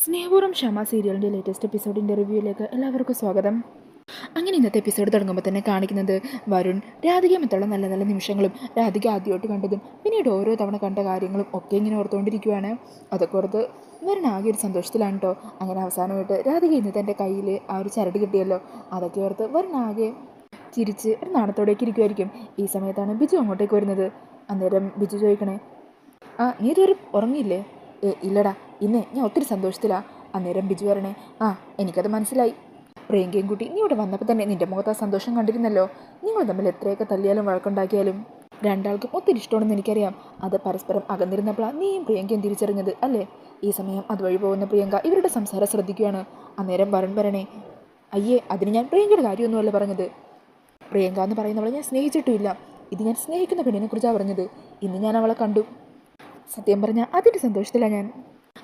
സ്നേഹപൂർവം ക്ഷമ സീരിയലിന്റെ ലേറ്റസ്റ്റ് എപ്പിസോഡിന്റെ റിവ്യൂയിലേക്ക് എല്ലാവർക്കും സ്വാഗതം. അങ്ങനെ ഇന്നത്തെ എപ്പിസോഡ് തുടങ്ങുമ്പോൾ തന്നെ കാണിക്കുന്നത് വരുൺ രാധികമത്തുള്ള നല്ല നല്ല നിമിഷങ്ങളും രാധിക ആദ്യമായിട്ട് കണ്ടതും പിന്നീട് ഓരോ തവണ കണ്ട കാര്യങ്ങളും ഒക്കെ ഇങ്ങനെ ഓർത്തുകൊണ്ടിരിക്കുകയാണ് അതൊക്കെ ഓർത്ത് വരുൺ ആകെ ഒരു സന്തോഷത്തിലാണ് കേട്ടോ അങ്ങനെ അവസാനമായിട്ട് രാധിക ഇന്ന് തന്റെ കയ്യിൽ ആ ഒരു ചരട് കിട്ടിയല്ലോ. അതൊക്കെ ഓർത്ത് വരുൺ ആകെ ചിരിച്ച് ഒരു നാണത്തോടേക്ക് ഇരിക്കുമായിരിക്കും ഈ സമയത്താണ് ബിജു അങ്ങോട്ടേക്ക് വരുന്നത്. അന്നേരം ബിജു ചോദിക്കണേ ആ നീ ഇതുവരെ ഉറങ്ങിയില്ലേ? ഏ ഇല്ലടാ. ഇന്ന് ഞാൻ ഒത്തിരി സന്തോഷത്തിലാ. അന്നേരം ബിജു പറഞ്ഞേ ആ എനിക്കത് മനസ്സിലായി. പ്രിയങ്കയും കുട്ടി നീ ഇവിടെ വന്നപ്പോൾ തന്നെ നിന്റെ മുഖത്ത് ആ സന്തോഷം കണ്ടിരുന്നല്ലോ. നിങ്ങൾ തമ്മിൽ എത്രയൊക്കെ തല്ലിയാലും വഴക്കുണ്ടാക്കിയാലും. രണ്ടാൾക്കും ഒത്തിരി ഇഷ്ടമാണെന്ന് എനിക്കറിയാം. അത് പരസ്പരം അകന്നിരുന്നപ്പോഴാണ് നീയും പ്രിയങ്കയും തിരിച്ചറിഞ്ഞത് അല്ലേ? ഈ സമയം അതുവഴി പോകുന്ന പ്രിയങ്ക ഇവരുടെ സംസാരം ശ്രദ്ധിക്കുകയാണ്. അന്നേരം വരൺ പറയണേ അയ്യേ അതിന് ഞാൻ പ്രിയങ്കയുടെ കാര്യമൊന്നുമല്ല പറഞ്ഞത്. പ്രിയങ്ക എന്ന് പറയുന്നവളെ ഞാൻ സ്നേഹിച്ചിട്ടുമില്ല. ഇത് ഞാൻ സ്നേഹിക്കുന്ന പെണ്ണിനെ കുറിച്ചാണ് പറഞ്ഞത്. ഇന്ന് ഞാൻ അവളെ കണ്ടു. സത്യം പറഞ്ഞാൽ അതിന്റെ സന്തോഷത്തിലാണ് ഞാൻ.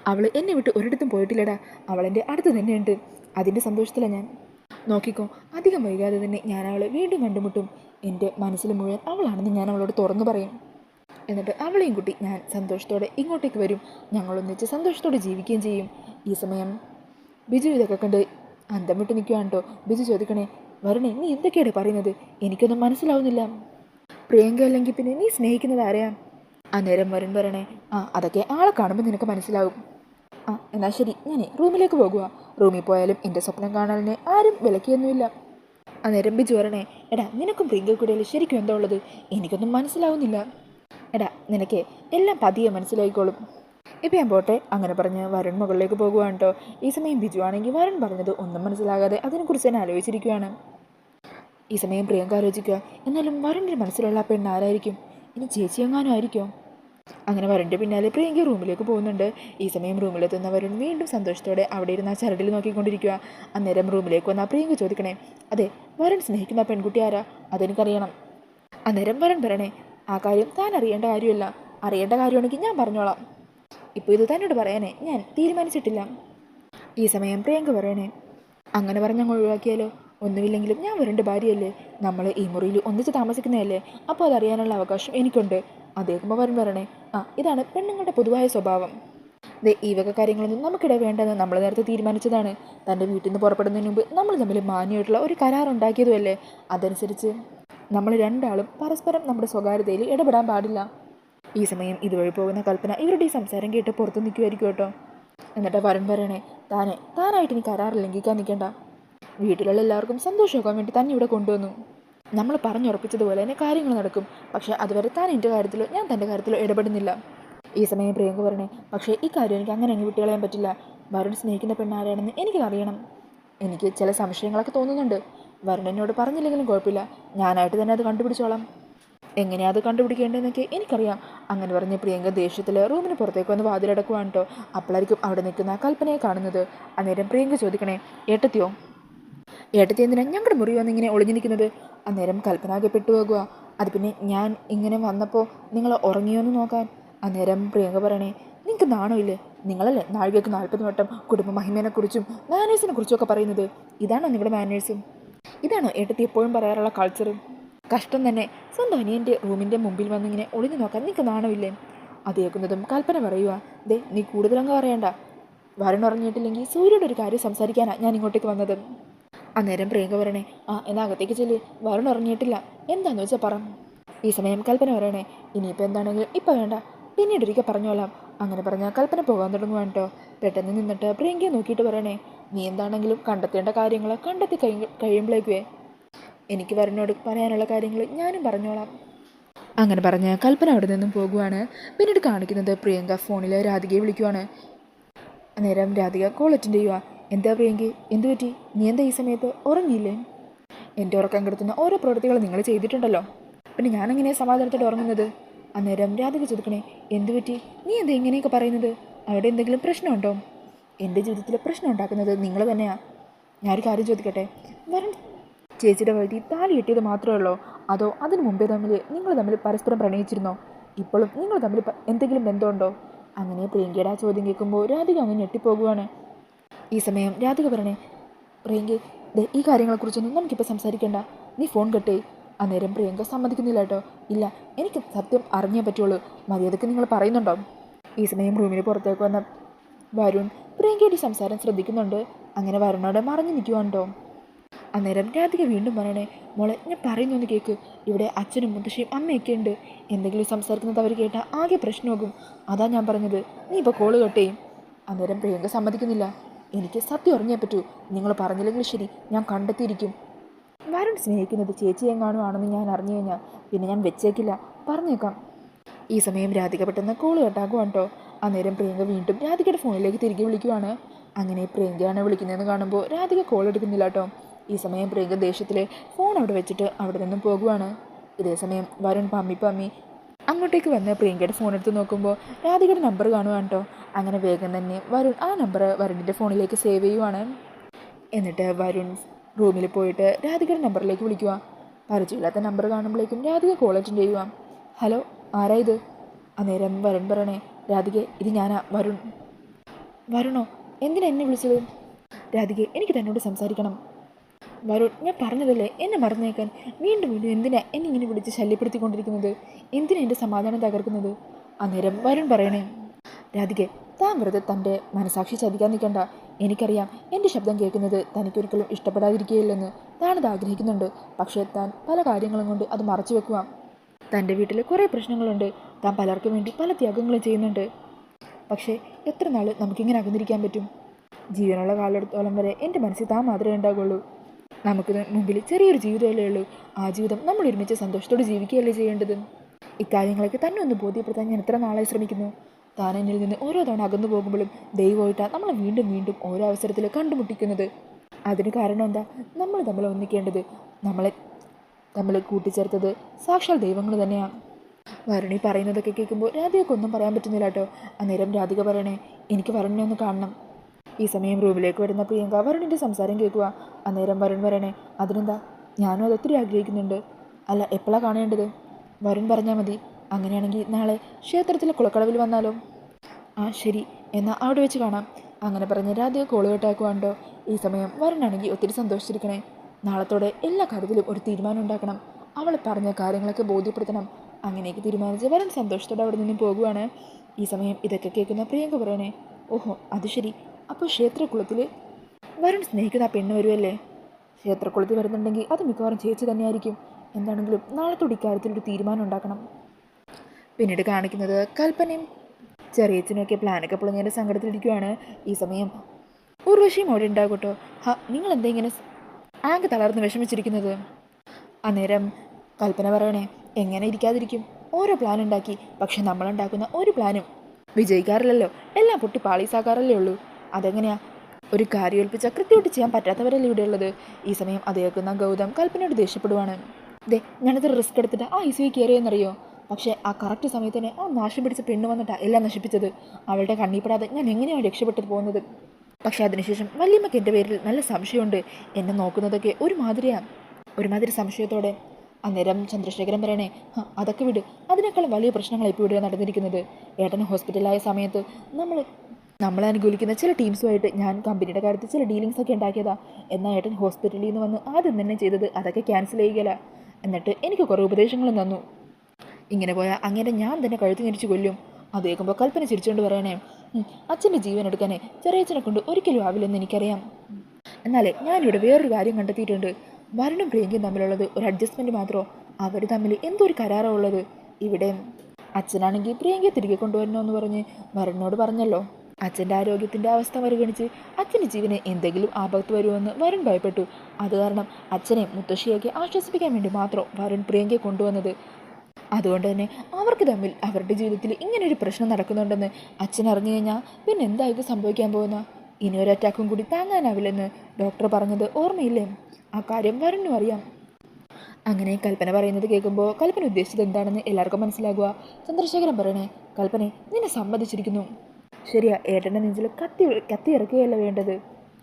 അവൾ എന്നെ വിട്ട് ഒരിടത്തും പോയിട്ടില്ലടാ. അവളെന്റെ അടുത്ത് തന്നെയുണ്ട്. അതിന്റെ സന്തോഷത്തിലാണ് ഞാൻ. നോക്കിക്കോ അധികം വൈകാതെ തന്നെ ഞാൻ അവളെ വീണ്ടും കണ്ടുമുട്ടും. എന്റെ മനസ്സിൽ മുഴുവൻ അവളാണെന്ന് ഞാൻ അവളോട് തുറന്നു പറയും. എന്നിട്ട് അവളെയും കുട്ടി ഞാൻ സന്തോഷത്തോടെ ഇങ്ങോട്ടേക്ക് വരും. ഞങ്ങളൊന്നിച്ച് സന്തോഷത്തോടെ ജീവിക്കുകയും ചെയ്യും. ഈ സമയം ബിജു ഇതൊക്കെ കണ്ട് അന്തം വിട്ട് നിൽക്കുകയാണ് ബിജു ചോദിക്കണേ വരണേ നീ എന്തൊക്കെയാണ് പറയുന്നത്? എനിക്കൊന്നും മനസ്സിലാവുന്നില്ല. പ്രിയങ്ക അല്ലെങ്കിൽ പിന്നെ നീ സ്നേഹിക്കുന്നത് ആരെയാ? അന്നേരം വരുൺ പറയണേ ആ അതൊക്കെ ആളെ കാണുമ്പോൾ നിനക്ക് മനസ്സിലാവും. ആ എന്നാൽ ശരി ഞാനേ റൂമിലേക്ക് പോകുക റൂമിൽ പോയാലും എന്റെ സ്വപ്നം കാണലിനെ ആരും വിലക്കിയൊന്നുമില്ല. അന്നേരം ബിജു പറയണേ എടാ നിനക്കും പ്രിയങ്കൾക്കിടയിൽ ശരിക്കും എന്താ ഉള്ളത്? എനിക്കൊന്നും മനസ്സിലാവുന്നില്ല. എടാ നിനക്ക് എല്ലാം പതിയെ മനസ്സിലായിക്കോളും. ഇപ്പം ഞാൻ പോട്ടെ അങ്ങനെ പറഞ്ഞ് വരുൺ മുകളിലേക്ക് പോകുവാണ് കേട്ടോ ഈ സമയം ബിജു ആണെങ്കിൽ വരുൺ പറഞ്ഞത് ഒന്നും മനസ്സിലാകാതെ അതിനെക്കുറിച്ച് തന്നെ ആലോചിച്ചിരിക്കുകയാണ് ഈ സമയം പ്രിയങ്ക ആലോചിക്കുക. എന്നാലും വരുണിന്റെ മനസ്സിലുള്ള പെണ്ണ് ആരായിരിക്കും? ഇനി ചേച്ചി എങ്ങാനും ആയിരിക്കും അങ്ങനെ വരുണിന്റെ പിന്നാലെ പ്രിയങ്ക റൂമിലേക്ക് പോകുന്നുണ്ട്. ഈ സമയം റൂമിലെത്തുന്ന വരുൺ വീണ്ടും സന്തോഷത്തോടെ അവിടെ ഇരുന്ന് ആ ചരടിൽ നോക്കിക്കൊണ്ടിരിക്കുക അന്നേരം റൂമിലേക്ക് വന്ന പ്രിയങ്ക ചോദിക്കണേ അതെ വരൺ സ്നേഹിക്കുന്ന പെൺകുട്ടി ആരാ? അതെനിക്കറിയണം. അന്നേരം വരൺ പറയണേ ആ കാര്യം താൻ അറിയേണ്ട കാര്യമല്ല. അറിയേണ്ട കാര്യമാണെങ്കിൽ ഞാൻ പറഞ്ഞോളാം. ഇപ്പോൾ ഇത് തന്നോട് പറയാനേ ഞാൻ തീരുമാനിച്ചിട്ടില്ല. ഈ സമയം പ്രിയങ്ക പറയണേ അങ്ങനെ പറഞ്ഞങ്ങ് ഒഴിവാക്കിയാലോ? ഒന്നുമില്ലെങ്കിലും ഞാൻ വരേണ്ട ഭാര്യയല്ലേ? നമ്മൾ ഈ മുറിയിൽ ഒന്നിച്ച് താമസിക്കുന്നതല്ലേ? അപ്പോൾ അതറിയാനുള്ള അവകാശം എനിക്കുണ്ട്. അദ്ദേഹം വരൻ വരണേ. ആ ഇതാണ് പെണ്ണുങ്ങളുടെ പൊതുവായ സ്വഭാവം. ദേ ഈ വക കാര്യങ്ങളൊന്നും നമുക്കിടെ വേണ്ടെന്ന് നമ്മൾ നേരത്തെ തീരുമാനിച്ചതാണ്. തന്റെ വീട്ടിൽ നിന്ന് പുറപ്പെടുന്നതിന് മുമ്പ് നമ്മൾ തമ്മിൽ മാന്യമായിട്ടുള്ള ഒരു കരാർ ഉണ്ടാക്കിയതുമല്ലേ അതനുസരിച്ച് നമ്മൾ രണ്ടാളും പരസ്പരം നമ്മുടെ സ്വകാര്യതയിൽ ഇടപെടാൻ പാടില്ല. ഈ സമയം ഇതുവഴി പോകുന്ന കൽപ്പന ഇവരുടെ ഈ സംസാരം കേട്ട് പുറത്ത് നിൽക്കുമായിരിക്കും കേട്ടോ. എന്നിട്ട് വരൻ വരണേ. താനെ താനായിട്ട് ഇനി കരാർ ലംഘിക്കാൻ നിൽക്കണ്ട. വീട്ടിലുള്ള എല്ലാവർക്കും സന്തോഷമാക്കാൻ വേണ്ടി തന്നെ ഇവിടെ കൊണ്ടുവന്നു. നമ്മൾ പറഞ്ഞുറപ്പിച്ചതുപോലെ തന്നെ കാര്യങ്ങൾ നടക്കും. പക്ഷെ അതുവരെ താൻ എന്റെ കാര്യത്തിലോ ഞാൻ തന്റെ കാര്യത്തിലോ ഇടപെടുന്നില്ല. ഈ സമയം പ്രിയങ്ക പറയണേ പക്ഷേ ഈ കാര്യം എനിക്ക് അങ്ങനെ അങ്ങ് വിട്ടുകളയാൻ പറ്റില്ല. വരുൺ സ്നേഹിക്കുന്ന പെണ്ണാരാണെന്ന് എനിക്കറിയണം എനിക്ക് ചില സംശയങ്ങളൊക്കെ തോന്നുന്നുണ്ട്. വരുൺ എന്നോട് പറഞ്ഞില്ലെങ്കിലും കുഴപ്പമില്ല. ഞാനായിട്ട് തന്നെ അത് കണ്ടുപിടിച്ചോളാം. എങ്ങനെയാണ് അത് കണ്ടുപിടിക്കേണ്ടതെന്നൊക്കെ എനിക്കറിയാം. അങ്ങനെ പറഞ്ഞ് പ്രിയങ്ക ദേഷ്യത്തിൽ റൂമിന് പുറത്തേക്ക് വന്ന് വാതിലടക്കുവാണ് കേട്ടോ അപ്പോഴായിരിക്കും അവിടെ നിൽക്കുന്ന കൽപ്പനയെ കാണുന്നത്. അന്നേരം പ്രിയങ്ക ചോദിക്കണേ ഏട്ടത്തിയോ? ഏട്ടത്തി എന്തിനാ ഞങ്ങളുടെ മുറി വന്ന് ഇങ്ങനെ ഒളിഞ്ഞിരിക്കുന്നത് അന്നേരം കൽപ്പനാകെ പെട്ടുപോകുക അത് പിന്നെ ഞാൻ ഇങ്ങനെ വന്നപ്പോൾ നിങ്ങൾ ഉറങ്ങിയോന്ന് നോക്കാൻ. അന്നേരം പ്രിയങ്ക പറയണേ നിങ്ങൾക്ക് ഇല്ലേ? നിങ്ങളല്ലേ നാഴികയ്ക്ക് നാൽപ്പത് വട്ടം കുടുംബ മഹിമേനെക്കുറിച്ചും മാനേഴ്സിനെ കുറിച്ചും ഒക്കെ പറയുന്നത്. ഇതാണോ നിങ്ങളുടെ മാനേഴ്സും ഇതാണോ ഏട്ടത്തി എപ്പോഴും പറയാറുള്ള കൾച്ചർ കഷ്ടം തന്നെ. സ്വന്തം അനിയന്റെ റൂമിന്റെ മുമ്പിൽ വന്നിങ്ങനെ ഒളിഞ്ഞു നോക്കാൻ നിങ്ങൾക്ക് നാണമില്ലേ അത് കേൾക്കുന്നതും കൽപ്പന പറയുക ദേ നീ കൂടുതലങ്ങ് പറയണ്ട. വരണുറങ്ങിയിട്ടില്ലെങ്കിൽ സൂര്യയുടെ ഒരു കാര്യം സംസാരിക്കാനാണ് ഞാൻ ഇങ്ങോട്ടേക്ക് വന്നത്. അന്നേരം പ്രിയങ്ക പറയണേ ആ എന്നാ അകത്തേക്ക് ചെല്ലി. വരുൺ ഉറങ്ങിയിട്ടില്ല. എന്താന്ന് വെച്ചാൽ പറ. ഈ സമയം കൽപ്പന പറയണേ ഇനിയിപ്പോൾ എന്താണെങ്കിലും ഇപ്പം വേണ്ട. പിന്നീട് ഒരിക്കൽ പറഞ്ഞോളാം. അങ്ങനെ പറഞ്ഞാൽ കൽപ്പന പോകാൻ തുടങ്ങുവാണ് കേട്ടോ പെട്ടെന്ന് നിന്നിട്ട് പ്രിയങ്കയെ നോക്കിയിട്ട് പറയണേ നീ എന്താണെങ്കിലും കണ്ടെത്തേണ്ട കാര്യങ്ങൾ കണ്ടെത്തി കഴി കഴിയുമ്പോഴേക്കുവേ എനിക്ക് വരുണോട് പറയാനുള്ള കാര്യങ്ങൾ ഞാനും പറഞ്ഞോളാം. അങ്ങനെ പറഞ്ഞ് കൽപ്പന അവിടെ നിന്നും പോകുവാണ്. പിന്നീട് കാണിക്കുന്നത് പ്രിയങ്ക ഫോണിൽ രാധികയെ വിളിക്കുവാണ്. അന്നേരം രാധിക കോൾ അറ്റൻഡ് ചെയ്യുക എന്താ പ്രിയങ്കി? എന്തു പറ്റി? നീ എന്താ ഈ സമയത്ത്? ഉറങ്ങിയില്ലേ? എന്റെ ഉറക്കം കെടുത്തുന്ന ഓരോ പ്രവൃത്തികൾ നിങ്ങൾ ചെയ്തിട്ടുണ്ടല്ലോ. പിന്നെ ഞാനെങ്ങനെയാണ് സമാധാനത്തോടെ ഉറങ്ങുന്നത്? അന്നേരം രാധിക ചോദിക്കണേ എന്തു പറ്റി? നീ എന്താ ഇങ്ങനെയൊക്കെ പറയുന്നത്? അവിടെ എന്തെങ്കിലും പ്രശ്നമുണ്ടോ? എന്റെ ജീവിതത്തിൽ പ്രശ്നം ഉണ്ടാക്കുന്നത് നിങ്ങൾ തന്നെയാണ് ഞാനൊരു കാര്യം ചോദിക്കട്ടെ? വരൺ ചേച്ചിയുടെ വഴി താലി കിട്ടിയത് മാത്രമേ ഉള്ളൂ? അതോ അതിനു മുമ്പേ തമ്മിൽ നിങ്ങൾ തമ്മിൽ പരസ്പരം പ്രണയിച്ചിരുന്നോ? ഇപ്പോഴും നിങ്ങൾ തമ്മിൽ എന്തെങ്കിലും ബന്ധമുണ്ടോ? അങ്ങനെ പ്രിയങ്കയുടെ ആ ചോദ്യം കേൾക്കുമ്പോൾ രാധിക അങ്ങ് ഞെട്ടിപ്പോകുവാണ്. ഈ സമയം രാധിക പറഞ്ഞേ പ്രിയങ്ക ഈ കാര്യങ്ങളെക്കുറിച്ചൊന്നും നമുക്കിപ്പോൾ സംസാരിക്കണ്ട. നീ ഫോൺ കെട്ടേ. അന്നേരം പ്രിയങ്ക സമ്മതിക്കുന്നില്ല കേട്ടോ. ഇല്ല എനിക്ക് സത്യം അറിഞ്ഞേ പറ്റുള്ളൂ. മര്യാദയ്ക്ക് നിങ്ങൾ പറയുന്നുണ്ടോ? ഈ സമയം റൂമിന് പുറത്തേക്ക് വന്ന വരുൺ പ്രിയങ്കയുടെ സംസാരം ശ്രദ്ധിക്കുന്നുണ്ട്. അങ്ങനെ വരുണോടെ മറഞ്ഞു നിൽക്കുവാണ്ടോ അന്നേരം രാധിക വീണ്ടും പറയണേ മോളെ ഞാൻ പറയുന്നൊന്ന് കേൾക്ക് ഇവിടെ അച്ഛനും മുത്തശ്ശിയും അമ്മയൊക്കെ ഉണ്ട്. എന്തെങ്കിലും സംസാരിക്കുന്നത് അവർ കേട്ടാൽ ആകെ പ്രശ്നമാകും. അതാ ഞാൻ പറഞ്ഞത്. നീ ഇപ്പോൾ കോൾ കെട്ടേ. അന്നേരം പ്രിയങ്ക സമ്മതിക്കുന്നില്ല. എനിക്ക് സത്യം അറിഞ്ഞേ പറ്റൂ. നിങ്ങൾ പറഞ്ഞില്ലെങ്കിൽ ശരി ഞാൻ കണ്ടെത്തിയിരിക്കും. വരുൺ സ്നേഹിക്കുന്നത് ചേച്ചി കാണുവാണെന്ന് ഞാൻ അറിഞ്ഞു കഴിഞ്ഞാൽ പിന്നെ ഞാൻ വെച്ചേക്കില്ല. പറഞ്ഞേക്കാം. ഈ സമയം രാധിക പെട്ടെന്ന് കോൾ കട്ടാക്കുവാണ് കേട്ടോ അന്നേരം പ്രിയങ്ക വീണ്ടും രാധികയുടെ ഫോണിലേക്ക് തിരികെ വിളിക്കുവാണ്. അങ്ങനെ പ്രിയങ്കയാണ് വിളിക്കുന്നതെന്ന് കാണുമ്പോൾ രാധിക കോൾ എടുക്കുന്നില്ല കേട്ടോ ഈ സമയം പ്രിയങ്ക ദേഷ്യത്തിൽ ഫോൺ അവിടെ വെച്ചിട്ട് അവിടെ നിന്നും പോകുവാണ്. ഇതേസമയം വരുൺ പമ്മി പമ്മി അങ്ങോട്ടേക്ക് വന്ന് പ്രിയങ്കയുടെ ഫോൺ എടുത്ത് നോക്കുമ്പോൾ രാധികയുടെ നമ്പർ കാണുവാണ് കേട്ടോ അങ്ങനെ വേഗം തന്നെ വരുൺ ആ നമ്പർ വരുണിന്റെ ഫോണിലേക്ക് സേവ് ചെയ്യുവാണ്. എന്നിട്ട് വരുൺ റൂമിൽ പോയിട്ട് രാധികയുടെ നമ്പറിലേക്ക് വിളിക്കുക പരിചയമില്ലാത്ത നമ്പർ കാണുമ്പോഴേക്കും രാധിക കോൾ അറ്റൻഡ് ചെയ്യുക ഹലോ ആരാ ഇത്? അന്നേരം വരുൺ പറയണേ രാധിക ഇത് ഞാനാ വരുൺ. വരുണോ? എന്തിനാ എന്നെ വിളിച്ചത്? രാധിക എനിക്ക് തന്നോട് സംസാരിക്കണം. വരുൺ ഞാൻ പറഞ്ഞതല്ലേ? എന്നെ മറന്നേക്കാൻ. വീണ്ടും വീണ്ടും എന്തിനാ എന്നെ ഇങ്ങനെ വിളിച്ച് ശല്യപ്പെടുത്തിക്കൊണ്ടിരിക്കുന്നത്? എന്തിനാ എന്റെ സമാധാനം തകർക്കുന്നത്? അന്നേരം വരുൺ പറയണേ. രാധികെ താൻ വെറുതെ തന്റെ മനസാക്ഷി ചതിക്കാൻ നിൽക്കണ്ട. എനിക്കറിയാം എന്റെ ശബ്ദം കേൾക്കുന്നത് തനിക്കൊരിക്കലും ഇഷ്ടപ്പെടാതിരിക്കുകയില്ലെന്ന് താനത് ആഗ്രഹിക്കുന്നുണ്ട്. പക്ഷേ താൻ പല കാര്യങ്ങളും കൊണ്ട് അത് മറച്ചു വെക്കുക തന്റെ വീട്ടിൽ കുറേ പ്രശ്നങ്ങളുണ്ട്. താൻ പലർക്കും വേണ്ടി പല ത്യാഗങ്ങളും ചെയ്യുന്നുണ്ട്. പക്ഷേ എത്ര നാൾ നമുക്കിങ്ങനെ അകന്നിരിക്കാൻ പറ്റും? ജീവനുള്ള കാലത്തോളം വരെ എന്റെ മനസ്സിൽ താൻ മാത്രമേ ഉണ്ടാകുള്ളൂ നമുക്ക് മുമ്പിൽ ചെറിയൊരു ജീവിതമല്ലേ ഉള്ളൂ. ആ ജീവിതം നമ്മൾ ഒരുമിച്ച് സന്തോഷത്തോടെ ജീവിക്കുകയല്ലേ ചെയ്യേണ്ടത്? ഇക്കാര്യങ്ങളൊക്കെ തന്നെ ഒന്ന് ബോധ്യപ്പെടുത്താൻ ഞാൻ എത്ര നാളായി ശ്രമിക്കുന്നു. താൻ എന്നിൽ നിന്ന് ഓരോ തവണ അകന്നു പോകുമ്പോഴും ദൈവമായിട്ടാണ് നമ്മളെ വീണ്ടും വീണ്ടും ഓരോ അവസരത്തിൽ കണ്ടുമുട്ടിക്കുന്നത്. അതിന് കാരണം എന്താ? നമ്മൾ തമ്മിൽ ഒന്നിക്കേണ്ടത് നമ്മളെ തമ്മിൽ കൂട്ടിച്ചേർത്തത് സാക്ഷാൽ ദൈവങ്ങൾ തന്നെയാണ്. വരുണി പറയുന്നതൊക്കെ കേൾക്കുമ്പോൾ രാധികക്കൊന്നും പറയാൻ പറ്റുന്നില്ല കേട്ടോ. അന്നേരം രാധിക പറയണേ എനിക്ക് വരുണിനെ ഒന്ന് കാണണം. ഈ സമയം റൂമിലേക്ക് വരുന്ന പ്രിയങ്ക വരുണിന്റെ സംസാരം കേൾക്കുക. അന്നേരം വരുൺ വരണേ അതിനെന്താ? ഞാനും അത് ഒത്തിരി ആഗ്രഹിക്കുന്നുണ്ട്. അല്ല എപ്പോഴാണ് കാണേണ്ടത്? വരുൺ പറഞ്ഞാൽ മതി. അങ്ങനെയാണെങ്കിൽ നാളെ ക്ഷേത്രത്തിലെ കുളക്കളവിൽ വന്നാലോ? ആ ശരി. എന്നാൽ അവിടെ വെച്ച് കാണാം. അങ്ങനെ പറഞ്ഞ് രാധിക കോൾ കെട്ടാക്കുവാണ്ടോ. ഈ സമയം വരുണാണെങ്കിൽ ഒത്തിരി സന്തോഷിച്ചിരിക്കണേ. നാളത്തോടെ എല്ലാ കാര്യത്തിലും ഒരു തീരുമാനം ഉണ്ടാക്കണം. അവൾ പറഞ്ഞ കാര്യങ്ങളൊക്കെ ബോധ്യപ്പെടുത്തണം. അങ്ങനെയൊക്കെ തീരുമാനിച്ച് വരൻ സന്തോഷത്തോടെ അവിടെ നിന്ന് പോകുവാണ്. ഈ സമയം ഇതൊക്കെ കേൾക്കുന്ന പ്രിയങ്ക പറയണേ ഓഹോ അത് ശരി. അപ്പോൾ ക്ഷേത്രക്കുളത്തിൽ വരുൺ സ്നേഹിക്കുന്ന ആ പെണ്ണ് വരുമല്ലേ ക്ഷേത്രക്കുളത്തിൽ വരുന്നുണ്ടെങ്കിൽ അത് മിക്കവാറും ചേച്ചി തന്നെയായിരിക്കും. എന്താണെങ്കിലും നാളത്തോടെ ഇക്കാര്യത്തിൽ ഒരു തീരുമാനം ഉണ്ടാക്കണം. പിന്നീട് കാണിക്കുന്നത് കൽപ്പനയും ചെറിയച്ചനുമൊക്കെ പ്ലാനൊക്കെ പൊളിഞ്ഞതിന്റെ സങ്കടത്തിലിരിക്കുവാണ് ഈ സമയം. ഉർവശിയും അവിടെ ഉണ്ടാകട്ടോ. ഹ നിങ്ങൾ എന്താ ഇങ്ങനെ ആകെ തളർന്ന് വിഷമിച്ചിരിക്കുന്നത്? അന്നേരം കൽപ്പന പറയണേ എങ്ങനെ ഇരിക്കാതിരിക്കും? ഓരോ പ്ലാൻ ഉണ്ടാക്കി. പക്ഷെ നമ്മളുണ്ടാക്കുന്ന ഒരു പ്ലാനും വിജയിക്കാറില്ലല്ലോ. എല്ലാം പൊട്ടി പാളീസാക്കാറല്ലേ ഉള്ളൂ. അതെങ്ങനെയാ? ഒരു കാര്യം ഏൽപ്പിച്ച കൃത്യമായിട്ട് ചെയ്യാൻ പറ്റാത്തവരല്ലേ ഇവിടെ ഉള്ളത് ഈ സമയം അത് കേൾക്കുന്ന ഗൗതം കൽപ്പനയോട് ദേഷ്യപ്പെടുവാണ്. ദേ ഞാനത് റിസ്ക് എടുത്തിട്ട് ആ ഐ കയറിയെന്നറിയോ? പക്ഷേ ആ കറക്റ്റ് സമയത്ത് തന്നെ ആ നാശം പിടിച്ച പെണ്ണ് വന്നിട്ടാണ് എല്ലാം നശിപ്പിച്ചത്. അവളുടെ കണ്ണിപ്പെടാതെ ഞാൻ എങ്ങനെയാണ് രക്ഷപ്പെട്ടു പോകുന്നത്? പക്ഷേ അതിനുശേഷം വല്യമ്മയ്ക്ക് എന്റെ പേരിൽ നല്ല സംശയമുണ്ട്. എന്നെ നോക്കുന്നതൊക്കെ ഒരു മാതിരിയാണ് ഒരുമാതിരി സംശയത്തോടെ. അന്നേരം ചന്ദ്രശേഖരൻ പറയണേ "ഹ, അതൊക്കെ വിട്. അതിനേക്കാളും വലിയ പ്രശ്നങ്ങൾ ഇപ്പോൾ ഇവിടെ നടന്നിരിക്കുന്നത്. ഏട്ടൻ ഹോസ്പിറ്റലായ സമയത്ത് നമ്മൾ നമ്മളെ അനുകൂലിക്കുന്ന ചില ടീംസുമായിട്ട് ഞാൻ കമ്പനിയുടെ കാര്യത്തിൽ ചില ഡീലിങ്സ് ഒക്കെ ഉണ്ടാക്കിയതാ. എന്നാൽ ഏട്ടൻ ഹോസ്പിറ്റലിൽ നിന്ന് വന്ന് ആദ്യം തന്നെ ചെയ്തത് അതൊക്കെ ക്യാൻസൽ ചെയ്യുകയില്ല. എന്നിട്ട് എനിക്ക് കുറേ ഉപദേശങ്ങളും തന്നു. ഇങ്ങനെ പോയാൽ അങ്ങനെ ഞാൻ തന്നെ കഴുത്ത് ഞെരിച്ച് കൊല്ലും. അത് കേൾക്കുമ്പോൾ കൽപ്പന ചിരിച്ചുകൊണ്ട് പറയണേ അച്ഛന്റെ ജീവൻ എടുക്കാനേ ചെറിയ ചെറിയച്ഛനെ കൊണ്ട് ഒരിക്കലും ആവില്ലെന്ന് എനിക്കറിയാം. എന്നാലേ ഞാനിവിടെ വേറൊരു കാര്യം കണ്ടെത്തിയിട്ടുണ്ട്. വരുണും പ്രിയങ്കയും തമ്മിലുള്ളത് ഒരു അഡ്ജസ്റ്റ്മെന്റ് മാത്രമോ അവർ തമ്മിൽ എന്തൊരു കരാറോ ഉള്ളത്. ഇവിടെ അച്ഛനാണെങ്കിൽ പ്രിയങ്കയെ തിരികെ കൊണ്ടുവരണമെന്ന് പറഞ്ഞ് വരുണിനോട് പറഞ്ഞല്ലോ. അച്ഛന്റെ ആരോഗ്യത്തിന്റെ അവസ്ഥ പരിഗണിച്ച് അച്ഛന്റെ ജീവന് എന്തെങ്കിലും ആപത്ത് വരുമെന്ന് വരുൺ ഭയപ്പെട്ടു. അത് കാരണം അച്ഛനെ മുത്തശ്ശിയൊക്കെ ആശ്വസിപ്പിക്കാൻ വേണ്ടി മാത്രം വരുൺ പ്രിയങ്കയെ കൊണ്ടുവന്നത്. അതുകൊണ്ട് തന്നെ അവർക്ക് തമ്മിൽ അവരുടെ ജീവിതത്തിൽ ഇങ്ങനൊരു പ്രശ്നം നടക്കുന്നുണ്ടെന്ന് അച്ഛൻ അറിഞ്ഞു കഴിഞ്ഞാൽ പിന്നെ എന്താ ഇത് സംഭവിക്കാൻ പോകുന്ന ഇനി ഒരു അറ്റാക്കും കൂടി താങ്ങാനാവില്ലെന്ന് ഡോക്ടർ പറഞ്ഞത് ഓർമ്മയില്ലേ? ആ കാര്യം വരണ്ണു അറിയാം. അങ്ങനെ കൽപ്പന പറയുന്നത് കേൾക്കുമ്പോൾ കൽപ്പന ഉദ്ദേശിച്ചത് എന്താണെന്ന് എല്ലാവർക്കും മനസ്സിലാകുക. ചന്ദ്രശേഖരൻ പറയണേ കൽപ്പനെ നിന്നെ സമ്മതിച്ചിരിക്കുന്നു. ശരിയാ ഏട്ടന്റെ നെഞ്ചിൽ കത്തി കത്തി ഇറക്കുകയല്ല വേണ്ടത്?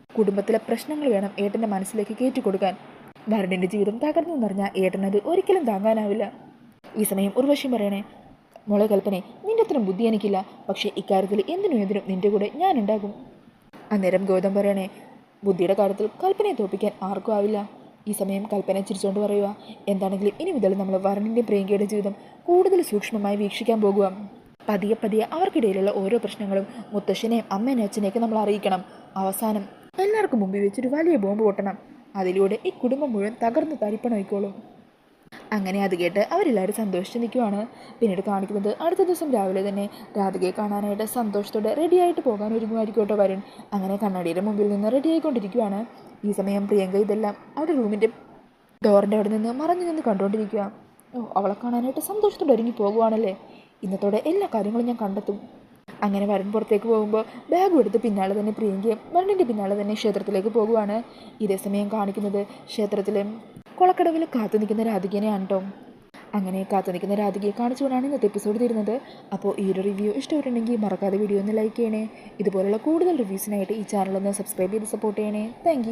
കുടുംബത്തിലെ പ്രശ്നങ്ങൾ വേണം ഏട്ടന്റെ മനസ്സിലേക്ക് കയറ്റി കൊടുക്കാൻ. വരുണിന്റെ ജീവിതം തകർന്നു എന്നറിഞ്ഞാൽ ഏട്ടനത് ഒരിക്കലും താങ്ങാനാവില്ല. ഈ സമയം ഉർവശി പറയണേ മോളെ കൽപ്പനെ നിന്റെ അത്രയും ബുദ്ധി എനിക്കില്ല. പക്ഷേ ഇക്കാര്യത്തിൽ എന്തിനും എന്തിനും നിന്റെ കൂടെ ഞാനുണ്ടാകും അന്നേരം ഗൗതം പറയണേ ബുദ്ധിയുടെ കാര്യത്തിൽ കൽപ്പനയെ തോപ്പിക്കാൻ ആർക്കും ആവില്ല. ഈ സമയം കൽപ്പന ചിരിച്ചുകൊണ്ട് പറയുക എന്താണെങ്കിലും ഇനി മുതൽ നമ്മൾ വരണിന്റെ പ്രിയങ്കയുടെ ജീവിതം കൂടുതൽ സൂക്ഷ്മമായി വീക്ഷിക്കാൻ പോകുക പതിയെ പതിയെ അവർക്കിടയിലുള്ള ഓരോ പ്രശ്നങ്ങളും മുത്തശ്ശനെയും അമ്മേനെയും അച്ഛനെയൊക്കെ നമ്മൾ അറിയിക്കണം. അവസാനം എല്ലാവർക്കും മുമ്പിൽ വെച്ചൊരു വലിയ ബോംബ് പൊട്ടണം. അതിലൂടെ ഈ കുടുംബം മുഴുവൻ തകർന്ന് തരിപ്പണമായിക്കോളും അങ്ങനെ അത് കേട്ട് അവരെല്ലാവരും സന്തോഷിച്ച് നിൽക്കുവാണ്. പിന്നീട് കാണിക്കുന്നത് അടുത്ത ദിവസം രാവിലെ തന്നെ രാധികയെ കാണാനായിട്ട് സന്തോഷത്തോടെ റെഡിയായിട്ട് പോകാൻ ഒരുങ്ങുമായിരിക്കും കേട്ടോ വരുൺ. അങ്ങനെ കണ്ണാടിയുടെ മുമ്പിൽ നിന്ന് റെഡി ആയിക്കൊണ്ടിരിക്കുവാണ്. ഈ സമയം പ്രിയങ്ക ഇതെല്ലാം അവിടെ റൂമിന്റെ ഡോറിന്റെ അവിടെ നിന്ന് മറഞ്ഞു നിന്ന് കണ്ടുകൊണ്ടിരിക്കുക ഓ അവളെ കാണാനായിട്ട് സന്തോഷത്തോടെ ഒരുങ്ങി പോകുവാണല്ലേ? ഇന്നത്തോടെ എല്ലാ കാര്യങ്ങളും ഞാൻ കണ്ടെത്തും. അങ്ങനെ വരൻ പുറത്തേക്ക് പോകുമ്പോൾ ബാഗ് എടുത്ത് പിന്നാലെ തന്നെ പ്രിയങ്കയും വരണിന്റെ പിന്നാലെ തന്നെ ക്ഷേത്രത്തിലേക്ക് പോകുവാണ്. ഇതേ സമയം കാണിക്കുന്നത് ക്ഷേത്രത്തിലെ കുളക്കടവിൽ കാത്തു നിൽക്കുന്ന രാധികനെയാണ് അങ്ങനെ കാത്തു നിൽക്കുന്ന രാധികയെ കാണിച്ചുകൊണ്ടാണ് ഇന്നത്തെ എപ്പിസോഡ് തരുന്നത്. അപ്പോൾ ഈ ഒരു റിവ്യൂ ഇഷ്ടപ്പെട്ടുണ്ടെങ്കിൽ മറക്കാതെ വീഡിയോ ഒന്ന് ലൈക്ക് ചെയ്യണേ. ഇതുപോലുള്ള കൂടുതൽ റിവ്യൂസിനായിട്ട് ഈ ചാനൽ ഒന്ന് സബ്സ്ക്രൈബ് ചെയ്ത് സപ്പോർട്ട് ചെയ്യണേ. താങ്ക്